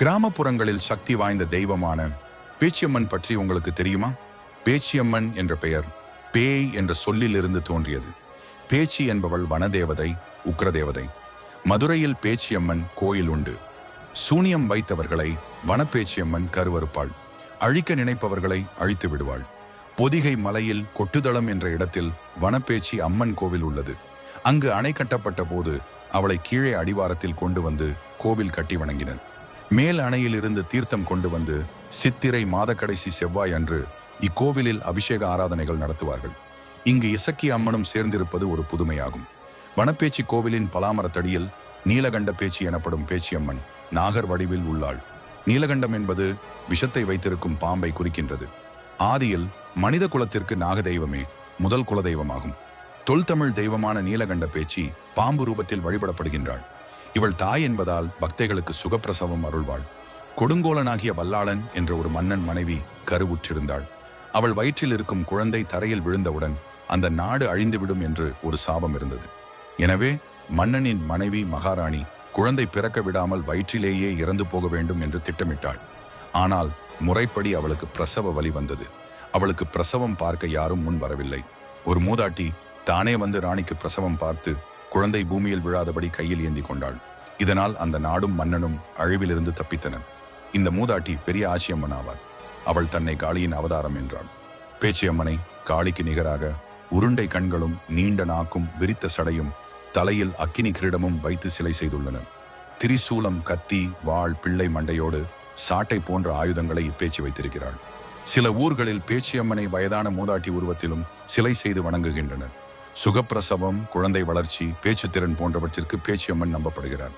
கிராமப்புறங்களில் சக்தி வாய்ந்த தெய்வமான பேச்சியம்மன் பற்றி உங்களுக்கு தெரியுமா? பேச்சியம்மன் என்ற பெயர் பேய் என்ற சொல்லிலிருந்து தோன்றியது. பேச்சி என்பவள் வனதேவதை உக்ரதேவதை. மதுரையில் பேச்சியம்மன் கோயில் உண்டு. சூனியம் வைத்தவர்களை வனப்பேச்சியம்மன் கருவறுப்பாள். அழிக்க நினைப்பவர்களை அழித்து விடுவாள். பொதிகை மலையில் கொட்டுதளம் என்ற இடத்தில் வனப்பேச்சி அம்மன் கோவில் உள்ளது. அங்கு அணை கட்டப்பட்ட போது அவளை கீழே அடிவாரத்தில் கொண்டு வந்து கோவில் கட்டி வணங்கினர். மேல் அணையில் இருந்து தீர்த்தம் கொண்டு வந்து சித்திரை மாதக்கடைசி செவ்வாய் அன்று இக்கோவிலில் அபிஷேக ஆராதனைகள் நடத்துவார்கள். இங்கு இசக்கி அம்மனும் சேர்ந்திருப்பது ஒரு புதுமையாகும். வனப்பேச்சி கோவிலின் பலாமரத்தடியில் நீலகண்ட பேச்சி எனப்படும் பேச்சியம்மன் நாகர் வடிவில் உள்ளாள். நீலகண்டம் என்பது விஷத்தை வைத்திருக்கும் பாம்பை குறிக்கின்றது. ஆதியில் மனித குலத்திற்கு நாகதெய்வமே முதல் குலதெய்வமாகும். தொல்தமிழ் தெய்வமான நீலகண்ட பேச்சி பாம்பு ரூபத்தில் வழிபடப்படுகின்றாள். இவள் தாய் என்பதால் பக்தைகளுக்கு சுகப்பிரசவம் அருள்வாள். கொடுங்கோலனாகிய வல்லாளன் என்ற ஒரு மன்னன் மனைவி கருவுற்றிருந்தாள். அவள் வயிற்றில் இருக்கும் குழந்தை தரையில் விழுந்தவுடன் அந்த நாடு அழிந்துவிடும் என்று ஒரு சாபம் இருந்தது. எனவே மன்னனின் மனைவி மகாராணி குழந்தை பிறக்க விடாமல் வயிற்றிலேயே இறந்து போக வேண்டும் என்று திட்டமிட்டாள். ஆனால் முறைப்படி அவளுக்கு பிரசவ வழி வந்தது. அவளுக்கு பிரசவம் பார்க்க யாரும் முன் வரவில்லை. ஒரு மூதாட்டி தானே வந்து ராணிக்கு பிரசவம் பார்த்து குழந்தை பூமியில் விழாதபடி கையில் ஏந்தி கொண்டாள். இதனால் அந்த நாடும் மன்னனும் அழிவிலிருந்து தப்பித்தனர் இந்த மூதாட்டி பெரிய ஆசியம்மன் ஆவார் அவள் தன்னை காளியின் அவதாரம் என்றாள். பேச்சியம்மனை காளிக்கு நிகராக உருண்டை கண்களும் நீண்ட நாக்கும் விரித்த சடையும் தலையில் அக்கினி கிரீடமும் வைத்து சிலை செய்துள்ளனர் திரிசூலம் கத்தி வாள் பிள்ளை மண்டையோடு சாட்டை போன்ற ஆயுதங்களை இப்பேச்சு வைத்திருக்கிறாள். சில ஊர்களில் பேச்சியம்மனை வயதான மூதாட்டி உருவத்திலும் சிலை செய்து வணங்குகின்றனர். சுகப்பிரசவம் குழந்தை வளர்ச்சி பேச்சுத்திறன் போன்றவற்றிற்கு பேச்சியம்மன் நம்பப்படுகிறார்.